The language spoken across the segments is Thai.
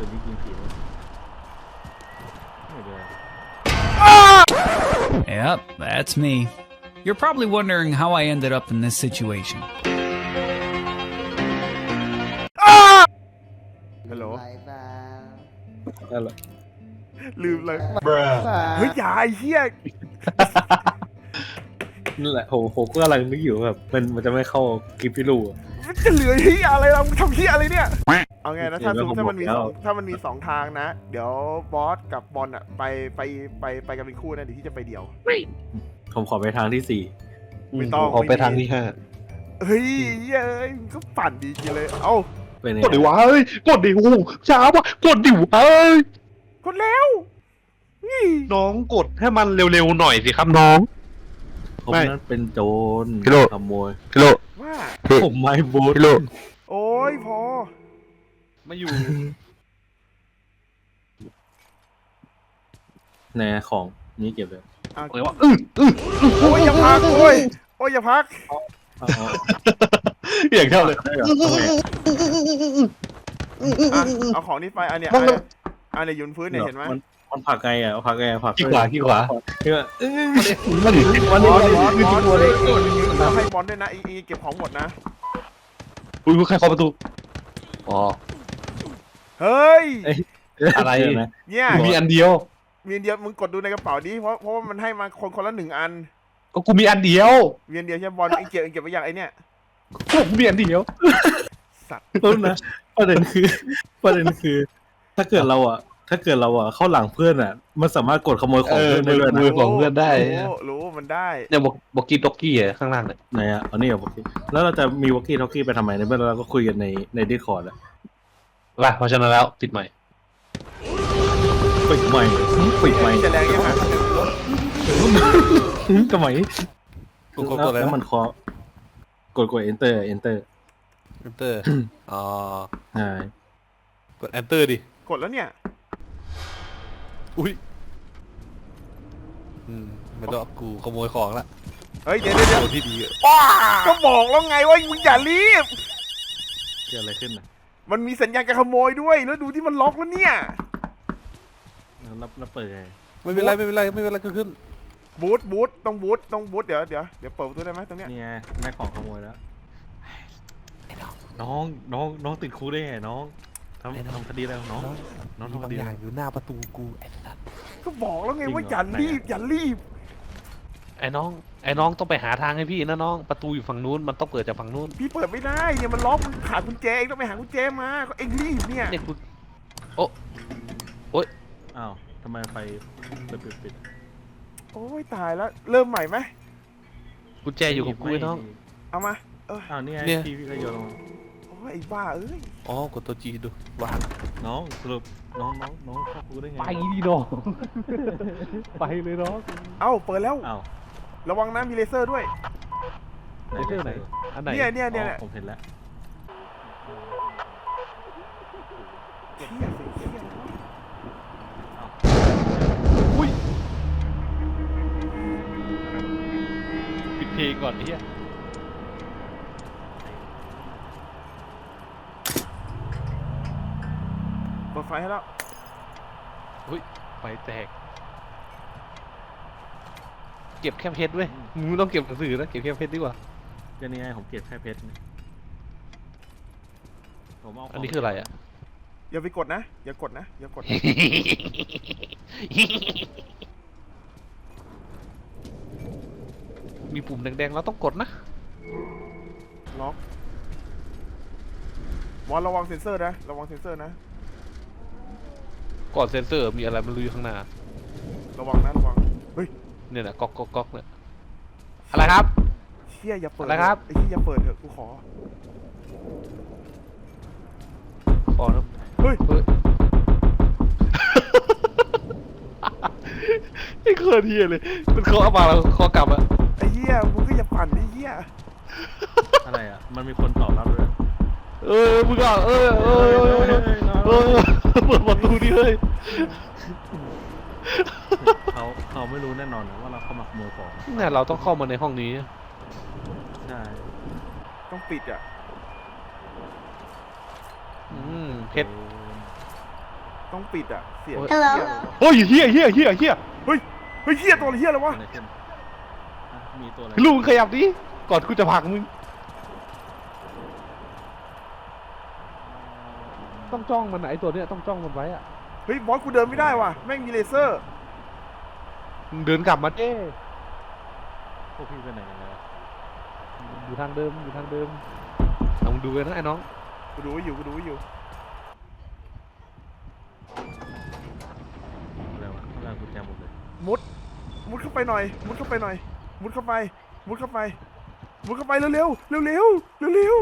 ปืนที่ยิงผีเลยไม่เป็นไร Yep, that's me. You're probably wondering how I ended up in this situation. ฮัลโหลไรบ้างนั่นแหละลืมเลยเฮ้ยอย่าไอ้เหี้ยนั่นแหละผมผมก็กำลังนึกอยู่แบบมันมันจะไม่เข้าคลิปพี่ลูกอะมันจะเหลือเหี้ยอะไรเราทำเหี้ยอะไรเนี่ย เอาไงนะถ้าเห็สนมแล้วมติถ้ามันมีผมสบอองกแล้วถ้ามันมีสองทางนะ เดี๋ยวบอสกับบอลอะไปไปไปไปกันเป็นคู่นะเดี๋ยวที่จะไปเดี่ยว ผมขอไปทางที่สี่ไม่ต้องขอไปไม่มีทางที่ห้าเฮ้ยเหี้ยเอ้ยมึงก็ปั่นดีจริงเลย เอ้าเป็นไงกดดิวะเฮ้ยกดดิโอ้โหช้าวะกดดิวะเฮ้ยกดแล้วนี่น้องกดให้มันเร็วๆหน่อยสิครับน้องผมไม่นั้นเป็นโจรพี่โลขโมยพี่โลว่าผมไม่บูทพี่โลโอ้ยพอ ไม่อยู่ แน่ของนี่เก็บเลยอะโอ้ยว่าอื้ออื้อโอ้ยอย่าพักโอ้ยโอ้ยอย่าพักเอาเอาอย่างเท่าเลยได้เหรอทำไมอะเอาของนี้ไปอันเนี้ยอันเนี้ยอันเนี้ยยืนพื้นเนี่ยเห็นไหมมันมันผลักไงอะเอาผลักไงอะผลักขี้ขวาขี้ขวาเนี่ยเอ้ยมาดิบอสบอสบอสบอสต้องให้บอลด้วยนะอีอีเก็บของหมดนะอุ้ยใครเคาะประตูอ๋อ เฮ้ย อะไรเดี๋ยวนะเนี่ยมีอันเดียว มีอันเดียวมึงกดดูในกระเป๋าดิเพราะเพราะว่ามันให้มาคนคนละหนึ่งอันก็กูมีอันเดียวมีอันเดียวใช่ไหมบอลเองเก็บเองเก็บไว้อย่างไอเนี่ยก็กูมีอันเดียวสัตว์ต้นนะประเด็นคือประเด็นคือ ถ้าเกิดเราอะ ถ้าเกิดเราอะเข้าหลังเพื่อนอะ มันสามารถกดขโมยของเออเพื่อนได้ด้วยมืนะอของเพื่อนได้ รู้รู้มันได้เนี่ยบอกบอกกี้ด็อกกี้อะข้างล่างเนี่ยไหนอะเอานี่เหรอวอกกี้แล้วเราจะมีวอกกี้ทอกกี้ไปทำไมในเมื่อเราก็คุยกันในในดิสคอร์ดอะ ว่ะเพราะฉะนั้นแล้วติดใหม่ปิดใหม่ปิดใหม่จะแรงยังไงทำไมกดกดกดอะไรแล้วนะมันเคาะกดกด enter enter enter อ๋อใช่กด enter ดิ กดแล้วเนี่ย อุ้ยอืมไม่ต้องกูขโมยของละเฮ้ยเดี๋ยวเดี๋ยวเดี๋ยวตัวที่ดีอะก็บอกแล้วไงว่ามึงอย่ารีบเกิดอะไรขึ้นอะ มันมีสัญญาณการขโมยด้วย แล้วดูที่มันล็อกแล้วเนี่ยแล้วแล้วแล้วเปิดไงไม่เป็นไรไม่เป็นไรไม่เป็นไรก็ขึ้นบูทบูทต้องบูทต้องบูทเดี๋ยวเดี๋ยวเดี๋ยวเปิดประตูได้ไหมตรงเนี้ยนี่ไงได้ของขโมยแล้ว น้องน้องน้องติดคุกได้ไงน้องทำทำคดีแล้วน้องน้องมีทำคบางดีออะไร ย่างอยู่หน้าประตูกูไอ้สัสก็บอกแล้วไงว่าจริงเหรออย่ารีบอย่ารีบ ไอ้น้องไอ้น้องต้องไปหาทางให้พี่นะน้อง ประตูอยู่ฝั่งนู้นมันต้องเปิดจากฝั่งนู้นพี่เปิดไม่ได้เนี่ยมันล็อกมันขาดกุญแจเองต้องไปหากุญแจมาก็เองรีบเนี่ยเนี่ยกูอ้าวทำไมไฟปิดปิดปิดโอ้ยตายแล้ว เริ่มใหม่ไหมกุญแจอยู่กับกูไอ้น้อง เอามาเอออ้าวนี่ไงพี่พี่ก็โยนลงมาโอ้ยไอ้บ้าเอ้ยอ๋อกดตัวจีดูวางน้องสรุปน้องน้องน้องเข้าคุกได้ไงไปดิน้อง ไปเลยน้อง เอ้าเปิดแล้วอ้าว ระวังนะมีเลเซอร์ด้วย ไหนเลเซอร์ไหน อันไหนเนี่ยเนี่ยเนี่ย อ๋อผมเห็นแล้ว เชี่ยสิเชี่ยปิดเพลงก่อนไอ้เหี้ยเปิดไฟให้แล้วไฟแตก เก็บแค่เพชรเว้ยมึงไม่ต้องเก็บหนังสือนะเก็บแค่เพชรดีกว่า ก็นี่ไงผมเก็บแค่เพชรนี่ผมเอาขงอันนี้คืออะไรอะ อย่าไปกดนะ อย่ากดนะ อย่ากดมีปุ่มแดงๆเราต้องกดนะ ล็อกบอลระวังเซ็นเซอร์นะ ระวังเซ็นเซอร์นะ ก่อนเซนเซอร์มีอะไรมันรู้อยู่ข้างหน้า ระวังนะระวัง เนี่ยนะก๊อกก๊อกก๊อกเนี่ยอะไรครับ เชี่ยอย่าเปิดอะไรครับ ไอ้เชี่ยอย่าเปิดเถอะกูขอ ขอนะเฮ้ย เฮ้ย ไอ้คนเฮียเลย มันเขาเอามาแล้วเขากลับอะไอ้เหี้ยมึงก็อย่าปั่นไอ้เหี้ยอะไรอะ มันมีคนตอบรับด้วยเออมึงอะเออเออเออเออเออเปิดประตูดิเฮ้ย เขาเขาไม่รู้แน่นอนนะว่าเราเข้ามาขโมยของเนี่ยเราต้องเข้ามาในห้องนี้ ใช่ต้องปิดอะอืมเพชรต้องปิดอะเสียง Hello โอ้ยเฮียเฮียเฮียเฮียเฮ้ยเฮ้ยเฮียตัวอะไรเฮียอะไรวะอะไรขึ้นอะมีตัวอะไรลูกมึงขยับดิก่อนกูจะผลักมึง ต้องจ้องมันไหนะไอตัวเนี้ยต้องจ้องมันไว้อะเฮ้ยบอสกูเดินไม่ได้ว่ะแม่งมีเลเซอร์มึง เดินกลับมาเจ้พวกพี่ไปไหนกันแล้วอยู่ทางเดิมอยู่ทางเดิมลองดูกันนะไอ้น้องกูดูไว้อยู่กูดูไว้อยู่อะไรวะข้างล่างกุญแจหมดเลยมุด มุดเข้าไปหน่อย มุดเข้าไปหน่อย มุดเข้าไป มุดเข้าไป มุดเข้าไปเร็วๆเร็วๆเร็ว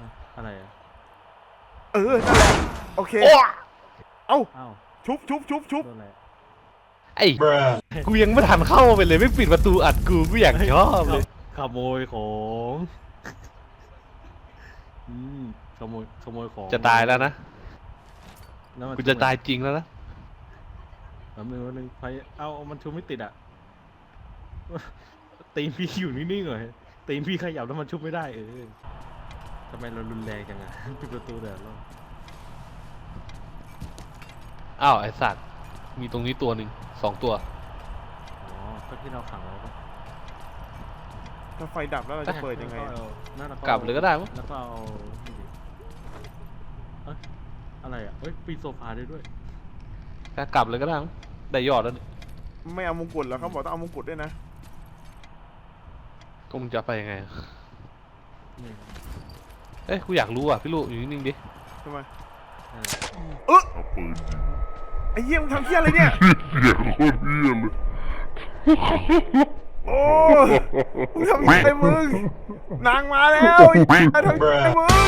อะอะไรอะๆเออนั่นแหละโอเค เอ้าอ้าวชุบชุบชุบชุบโดนอะไรไอ้ กูยังไม่ทันเข้าไปเลยไม่ปิดประตูอัดกูกูอยากชอบเลยขโมยของอืมขโมยขโมยของจะตายแล้วนะแล้วมันกูจะตายจริงแล้วนะแป๊บนึงแป๊บนึงไฟเอามันชุบไม่ติดอะตีนพี่อยู่นิ่งๆหน่อยตีนพี่ขยับแล้วมันชุบไม่ได้เออทำไมเรารุนแรงจังอะปิดประตูเดี๋ยวเราอ้าวไอสัตว์ มีตรงนี้ตัวหนึ่งสองตัว อ๋อก็ที่เราขังไว้ปะถ้าไฟดับแล้วเราจะเปิดยังไงแล้วอะก็เอานั่นเรากลับเลยก็ได้มั้ง แล้วก็เอานี่ดิเอ้ยอะไรอะเอ้ยปีนโซฟาได้ด้วยก็กลับเลยก็ได้มั้งได้ยอดแล้วนี่ไม่เอามงกุฎแล้วเขาบอกต้องเอามงกุฎด้วยนะ ก็มึงจะไปยังไง นี่เอ้ยกูอยากรู้อะพี่ลูกอยู่นิ่งๆดิทำไมนั่นแหละเออ ไอ้เหี้ยมึงทำเหี้ยอะไรเนี่ยโอ้มึงทำเหี้ยอะไรมึง นางมาแล้วไอ้เหี้ยทำเหี้ยอะไรมึง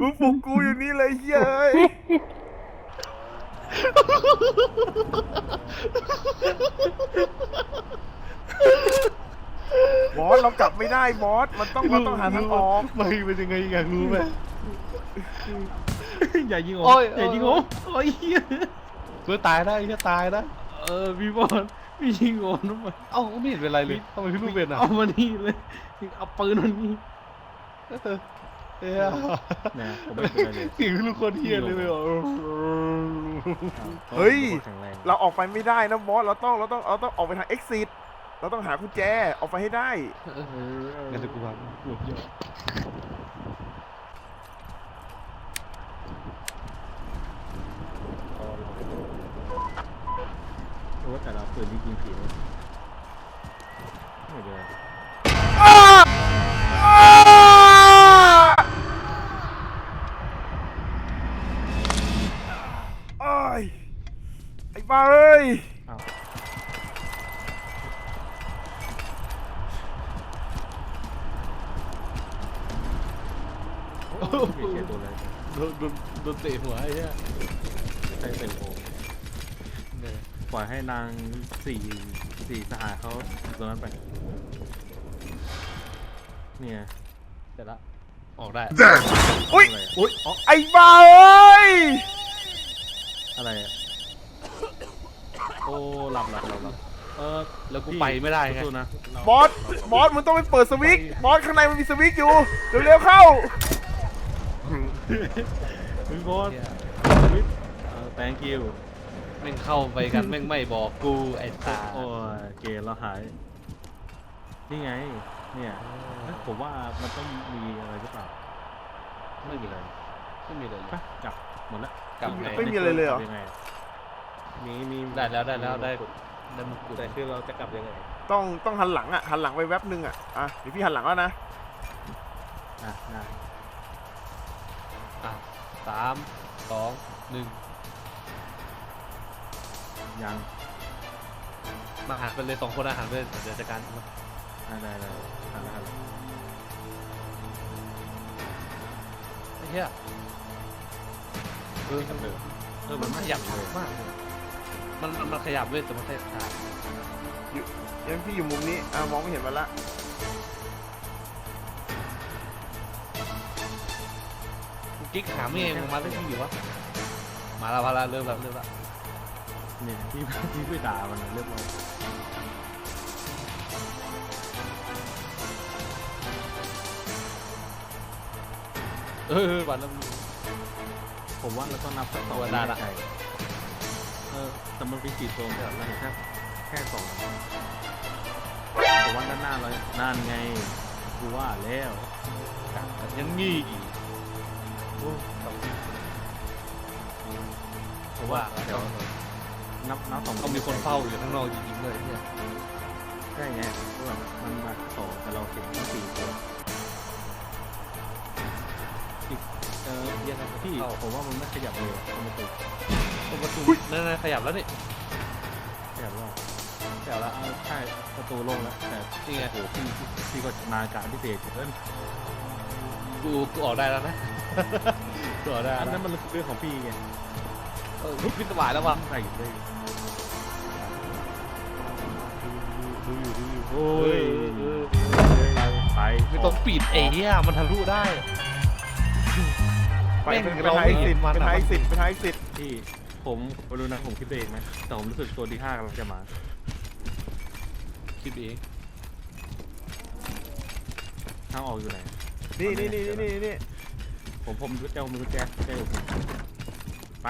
มึงปลุกกูอยู่นี่เลยเหี้ยเอ้ย บอสเรากลับไม่ได้บอสมันต้องเราต้องหาทางออกไม่เป็นยังไงอยากรู้ไหมอย่ายิงโอ้โอ้ยอย่ายิงโอ้โอ้โอ้ยเหี้ยเพื่อตายได้แค่ตายนะเออพี่บอลพี่ยิงโอนทำไมเอ้าไม่เห็นเป็นไรเลยทำไมพี่ลูกเป็นอะเอามานี่เลยเอาปืนมันนี่เออเอ้ยเนี่ยผมไม่เป็นไรเลยเสียงพี่ลูกโคนเฮียเลยเลยเฮ้ยแข็งแรงเราออกไปไม่ได้นะบอสเราต้องเราต้องเราต้องออกไปทาง exit เราต้องหากุญแจออกไปให้ได้เออเอองั้นเดี๋ยวกูพาปวดเยอะโอ้แต่เราปืนนี่ยิงผีเลยไม่เดือ โอ้ย ไอ้บ้าเอ้ย อ้าวโอ้โหเกลียดตัวอะไร โดน โดนโดนเตะหัวไอ้เหี้ยใช้เป็นโอเนี่ยปล่อยให้นางสี่สี่สหายเขาอยู่ตรงนั้นไป เนี่ยเสร็จละออกได้อุ้ยอะไรอุ้ยอ๋อไอ้บ้าเอ้ยอะไรอะโอ้หลับหลับหลับหลับเออแล้วกูไปไม่ได้ไงสู้ๆนะเราบอสบอสมึงต้องไปเปิดสวิตช์บอสข้างในมันมีสวิตช์อยู่เร็วๆเข้า พี่บอสเออ thank you แม่งเข้าไปกัน แม่งไม่บอกกูไอ้ตาโอ้ยเกย์เราหาย นี่ไง เนี่ยเอ้ยผมว่ามันต้องมีอะไรหรือเปล่าไม่มีอะไรไม่มีอะไรเลไปยกลับหมดแล้วกลับไงไม่มีอะไรเลยเหรอกบงไงมีมีได้แล้วได้แล้วได้ได้มงกุฎแต่คือเราจะกลับยังไงต้องต้องหันหลังอะหันหลังไปแวบนึงอะอะเดี๋ยวพี่หันหลังแล้วนะ อะนะอะ สามสองหนึ่งยังมาหันไปเลยสองคนอาหารไปเลยเดี๋ยวจัดการมาได้ได้ได้หันแล้วหันแล้วไอ้เหี้ยเออเออเออมัมันนขไม่ยับช้ามากเลยมันมันมันขยับเว้ยแต่มันขยับช้ายังพี่อยู่มุมนี้อะมองไม่เห็นมันละ กิ๊กหาไม่เองมาได้ที่อยู่วะมาแล้วมาแล้วเริ่มแล้วเริ่มแล้วนี่ที่พี่ไปด่ามันเรียบร้อยเออบันนั้นผมว่าเราต้องนับสักสองได้ละเออแต่มันเป็นกี่ตัวแต่เแค่แค่สองผมว่าด้านหน้าเรานานไงกูว่าแล้วยังงี้อี ผมว่าเดี๋ยวนับนับสองต้องมีคนเฝ้าอยู่ข้างนอกจริงๆเลยเนี่ยใช่ไงเพราะว่ามันมาสองแต่เราเห็นแค่สี่ตัวอีกเออเย็นนะพี่เข้าผมว่ามันไม่ขยับเลยมันไม่ติดตรงประตูนั่นๆขยับแล้วนี่ขยับแล้วขยับแล้วเอาใช่ประตูโล่งแล้วแต่นี่ไงโอ้โหพี่พี่พี่ก็นาการพิเศษเกินกูกูออกได้แล้วนะ กูออกได้อันแล้นั้วนมันเรื่องของพี่ไงเออขึ้นสบายแล้วว่ะใส่ได้ดูอยู่ดูอยู่โอ้ยเออไปไม่ต้องปิดไอ้เหี้ยมันทะลุได้ไปแม่งเป็นเป็นเราไฮสิทธิ์มันเป็นอะไฮสิทธิ์เป็นไฮสิทธิ์พี่ผมไม่รู้นะผมคิดไปเองนะแต่ผมรู้สึกตัวที่ห้ากำลังจะมา คิดเองทางออกอยู่ไหนนี่นี่นี่นี่นี่นี่ ผมผมเจ้ามือแจ๊เจ้าผมไป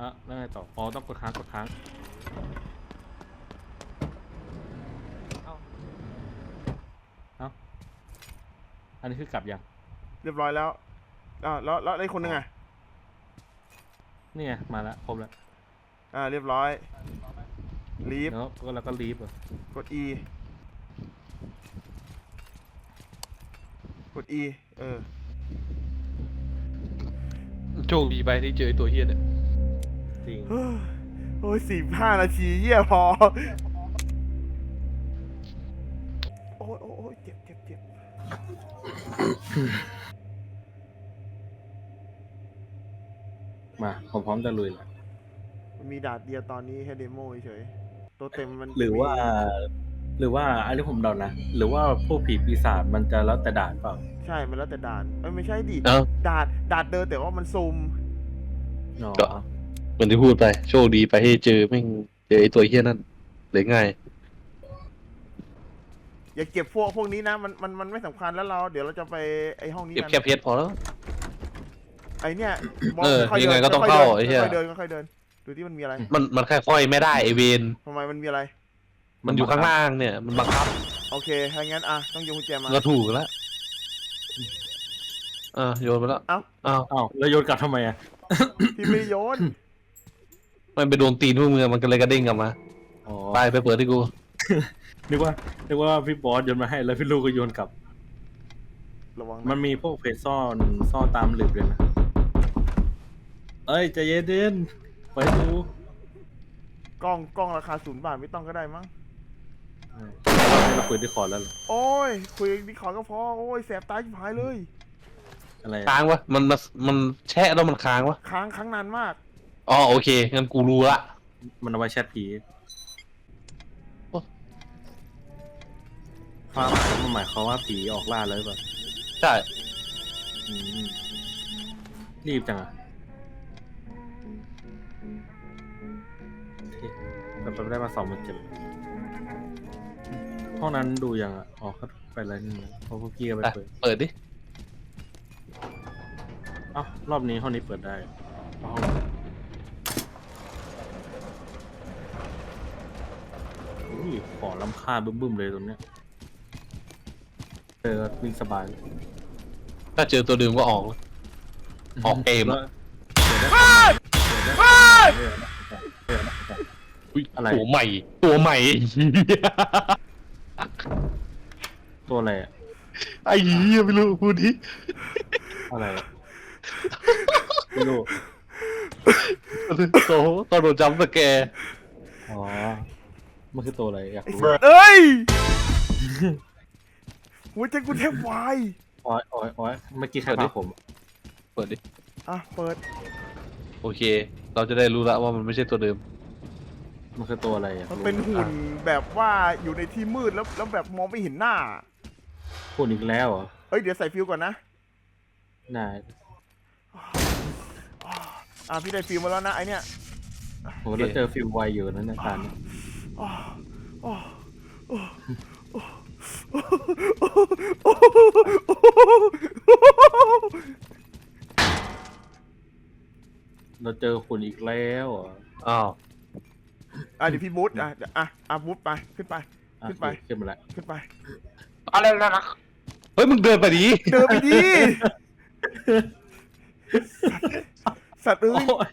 อะแล้วไงต่อ อ๋อ ต้องกดค้างกดค้างเอ้าอันนี้คือกลับยัง เรียบร้อยแล้วอ่าแล้วแล้วไอ้คนหนึงอะนี่ไงมาแล้วครบแล้ว อ่า เรียบร้อยลีฟแล้วก็แล้วก็ลีฟอะกด E กด E เออ โชคดีไปที่เจอไอ้ตัวเหี้ยเนี่ยจริงเฮ้ยโอ้ยสี่ห้านาทีเยี่ยพอ โอ้ยโอ้ยโอ้ยเจ็บเจ็บเจ็บมาผมพร้อมจะลุยแล้วมันมีดาดเดียวตอนนี้แค่เดโมเฉยๆตัวเต็มมันหรือว่า หรือว่าอันนี้ผมเดานะ หรือว่าพวกผีปีศาจมันจะแล้วแต่ด่านเปล่า ใช่มันแล้วแต่ด่านเอ้ยไม่ใช่ดิเอ้าดาดดาดเดินแต่ว่ามันซูมเนาะก็ เหมือนที่พูดไป โชคดีไปให้เจอแม่งเจอไอ้ตัวเฮี้ยนั่นเลยง่าย อย่าเก็บพวกพวกนี้นะมันมันมันไม่สำคัญแล้วเรา เดี๋ยวเราจะไปไอห้องนี้เก็บกันแค่เพชรพอแล้ว ไอเนี่ยเออค่ๆยังไงดินก็ต้องค่ยๆเข้าดินไอ้เหี้ยค่อยๆเดินค่อยๆเดิน ดูที่มันมีอะไรมันมันค่อยๆไม่ได้ไอเวนทำไมมันมีอะไร มันอยู่ข้างล่างเนี่ย มันบังคับโอเคถ้างั้นอะต้องโยนกุญแจมา ก็ถูกแล้วอ่าโยนไปแล้วเอ้า อ้าวอ้าวแล้วโยนกลับทำไมอะพี่ไม่ได้โยน มันไปโดนตีนพวกมึงอะมันก็เลยกระเด้งกลับมาอ๋อไปไปเปิดให้กูนึกว่านึกว่าพี่บอสโยนมาให้แล้วพี่ลูกก็โยนกลับ ระวังมันะนมีพวกเพจซ่อนซ่อนตามหลืบเลยนะ เอ้ยใจเย็นดินไปดูกล้องกล้องราคาศูนย์บาทไม่ต้องก็ได้มั้ง เราเปิดที่คอร์ดแล้วเหรอโอ้ยคุยดีขอก็พอโอ้ยแสบตาชิบหายเลย อะไรค้างวะมันมันมันแช่แล้วมันค้างวะค้างค้างนานมาก อ๋อโอเคงั้นกูรู้ละมันเอาไว้แชทผีโอ้ความหมายมันหมายความว่าผีออกล่าแล้วหรือเปล่าใช่อืมรีบจังอะแต่ไปได้มาสองหมื่นเจ็ด ห้องนั้นดูยังอะอ๋อเขาไปอะไรนี่นะเพราะพวกพี่ก็ไปไปเปิดเปิดดิ เอ้ารอบนี้ห้องนี้เปิดได้เอาห้องอุ้ยขอลำคาญบึ้มๆเลยตรงเนี้ยเจอวิ่งสบายเลยถ้าเจอตัวเดิมก็ออกเลย ออกเกมแล้วอุ๊ยอะไร ตัวใหม่ ตัวใหม่ ตัวอะไรอะไอ้เหี้ยไม่รู้พูดดิอะไรอะไม่รู้โตตอนโดนจำสแกร์อ๋อมันคือตัวอะไรอยากไอ้รู้สัสเอ้ยหัวใจกูแทบวายอ้อยอ้อยอ้อยเมื่อกี้ใครพาผม เปิดดิ อะเปิดโอเค เราจะได้รู้แล้วว่ามันไม่ใช่ตัวเดิม มันคือตัวอะไรอยากมันรู้เป็นหุ่นอะแบบว่าอยู่ในที่มืดแล้วแล้วแบบมองไม่เห็นหน้า หุ่นอีกแล้วเหรอเอ้ยเดี๋ยวใส่ฟิวก่อนนะ น่าอะพี่ได้ฟิวมาแล้วนะไอเนี้ยผมก็เจอฟิลไวอยู่นั่นในการนี้อ๋ออ๋ออ๋ออ๋อเราเจอคุณอีกแล้วเหรออ้าวอะเดี๋ยวพี่บูทอะเดี๋ยวอะอะบูทไปขึ้นไป อะขึ้นไป ขึ้นมาแล้วขึ้นไป อะไรนะเฮ้ยมึงเดินไปดิเดินไปดิสัตว์เอ้ยโอ้ย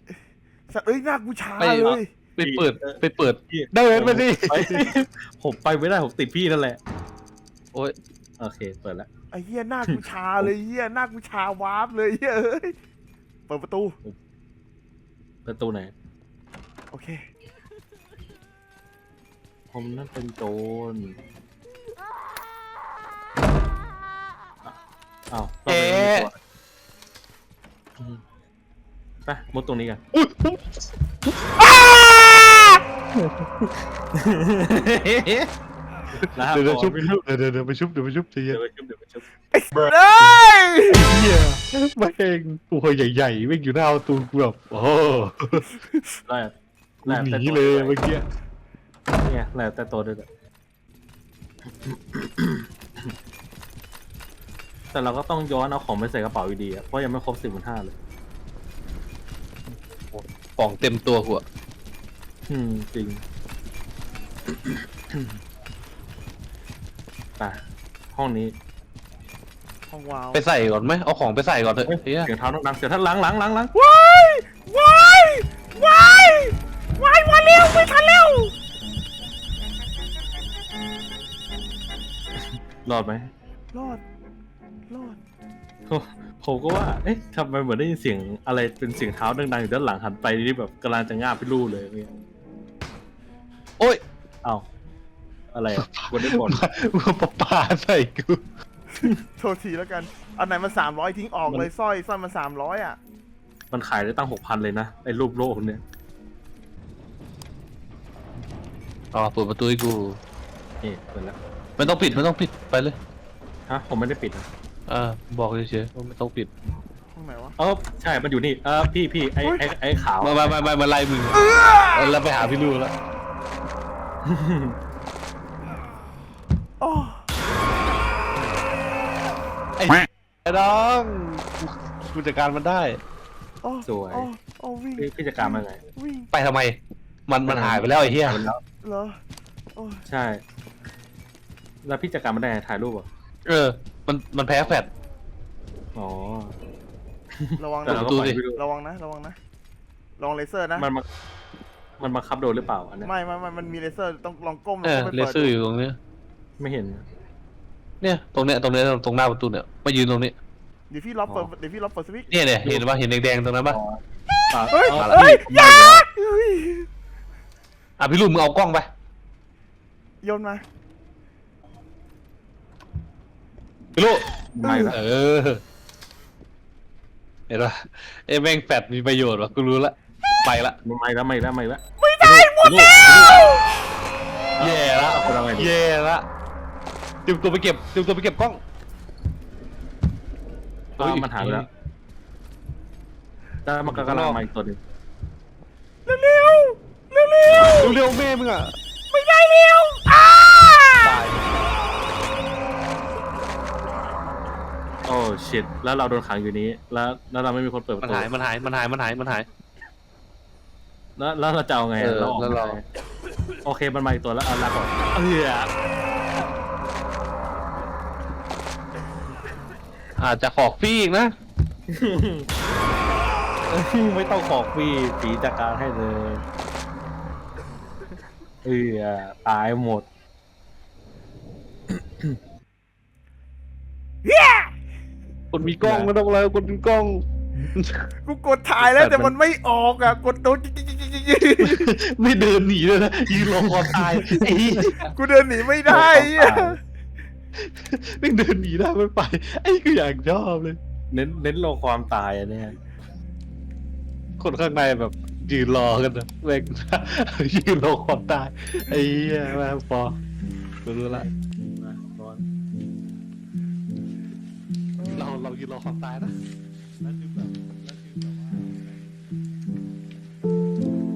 สัตว์เอ้ยหน้ากูชาไป เลยไปเปิดไปเปิดพี่เดินมาดิไปผมไปไม่ได้ผมติดพี่นั่นแหละ โอ้ยโอเค เปิดแล้ว ไอ้เหี้ยหน้ากูชาเลยเหี้ยหน้ากูชาวาร์ปเลยเหี้ยเอ้ยเปิดประตูประตูไหน โอเคผมนั่นเป็นโจร อ้าวเราไม่ได้ตัวอืมไปมุดตรงนี้กันนะเดี๋ยวเดี๋ยวชุบไม่รู้เดี๋ยวเดี๋ยวเดี๋ยวไปชุบเดี๋ยวไปชุบใจเย็เดี๋นยวไปชุบเดี๋ยวไปชุบเอ้ยเฮียไม่เองตัวใหญ่ๆวิ่งอยู่หน้าประตูกูแบบโอ้โหแล่กูหนีเลยเมื่อกี้เนี่ยแล่แต่ตัวด้วย แต่เราก็ต้องย้อนเอาของไปใส่กระเป๋าอยู่ดีอะเพราะยังไม่ครบสิบนห้าเลยของเต็มตัวกูอะอืม จริง ไปห้องนี้ห้องวาวไปใส่ก่อนไหมเอาของไปใส่ก่อนเถอะเฮ้ยเฮียเสียงเท้าดังๆเสียงเท้าหลังหลังหลังหลังว้ายว้ายว้ายว้ายมาเร็วไม่ทันเร็วรอดไหมรอด รอดผมผมก็ว่า เอ๊ะทำไมเหมือนได้ยินเสียงอะไรเป็นเสียงเท้าดังๆอยู่ด้านหลังหันไปนี่แบบกำลังจะง่าบพี่ลู่เลยเนี่ยโอ้ยเอ้าอะไรอะกดได้บอลมึงเอาปลาปลาใส่กูโทษทีแล้วกัน อันไหนมันสามร้อยทิ้งออกเลยสร้อยสร้อยมันสามร้อยอะ มันขายได้ตั้งหกพันเลยนะไอ้รูปโลกเนี่ยอ๋อเปิดประตูให้กูนี่เปิดแล้วไม่ต้องปิดไม่ต้องปิดไปเลย ฮะ ผมไม่ได้ปิดนะ อ่าบอกเฉยๆว่าไม่ต้องปิดห้องไหนวะ เออใช่มันอยู่นี่เออพี่พี่ไอ้ไอ้ไอ้ขาวไมาไม่ไม่มาไล่มึงแล้วไปหาพี่ลูกแล้วโอ้ไอ้ไอ้น้องกูจัดการมันได้ โอ้สวย โอ้โอ้วิ่งพี่พี่จะการมาไงวิ่งไปทำไม มันมันหายไปแล้วไอ้เหี้ยหายไปแล้วเหรอโอ้ใช่ แล้วพี่จัดการมาได้ไงถ่ายรูปเหรอะเออ มันมันแพ้แฟด อ๋อ ระวังแต่นะเราก็ดูปล่อยดิไปดูระวังนะระวังนะระวังเลเซอร์นะมันมามันมาคับโดนหรือเปล่าอันเนี้ยไม่ไม่ไม่มันมีเลเซอร์ต้องลองก้มลเอองอก้มไปเลเปิดเซอร์อยู่ตรงเนี้ยไม่เห็น เนี่ยตรงเนี้ยตรงเนี้ยตรงหน้าประตูเนี่ยมายืนตรงนี้เดี๋ยวพี่ล็อกเปิดเดี๋ยวพี่ล็อกเปิดสวิตช์เนี่ยเนี่ยเห็นปะเห็นแดงๆตรงนั้นปะ อ๋อเฮ้ยอาเฮ้ยพี่มาแล้วเฮ้ยอะพี่ลูกมึงเอากล้องไปโยนมา พี่ลูกมาอีกแล้วเออเห็นปะไอ้แม่งแฟดมีประโยชน์วะกูรู้ละ ไปละมาอีกแล้วมาอีกแล้วมาอีกแล้วไม่ได้หมดแล้วแย่ละเอาคนละไงดีแย่ละเตรียมตัวไปเก็บเตรียมตัวไปเก็บกล้องอ้าวมันหายไปแล้วแล้วมันก็กำลังมาอีกตัวหนึงเร็วเร็วเร็วเร็วเร็วๆแม่มึงอะ อ้ชิตแล้วเราโดนขังอยู่นี้ แล้วแล้วเราไม่มีคนเปิดปมันระตูหายมันหายมันหายมันหายมันหาย แล้วแล้วเราจะเอาไงเออเราออกแล้วเรา ไม่ได้โอเคมันมาอีกตัวแล้วเอาลาก่อนเอออาจจะขอกฟรีอีกนะไม่ต้องขอกฟรีผีจัดการให้เลยเออตายหมด เฮีย คนมีกล้องไม่ต้องแล้วคนมีกล้องกูกดถ่ายแล้วแต่มันไม่ออกอะกดโดนจิ๊กจิ๊กจิ๊กจิ๊กจิ๊กไม่เดินหนีเลยนะยืนรอคอตายไอ้เหี้ยกูเดินหนีไม่ได้อะไม่เดินหนีได้ไม่ไป ไอ้ก็อยากชอบเลย เน้นเน้นโลความตายอันเนี้ยคนข้างในแบบยืนรอกันนะแม่งยืนรอความตายไอ้เหี้ยแม่งพอรู้ละ เราเรายืนรอความตายนะนั่นคือแบบ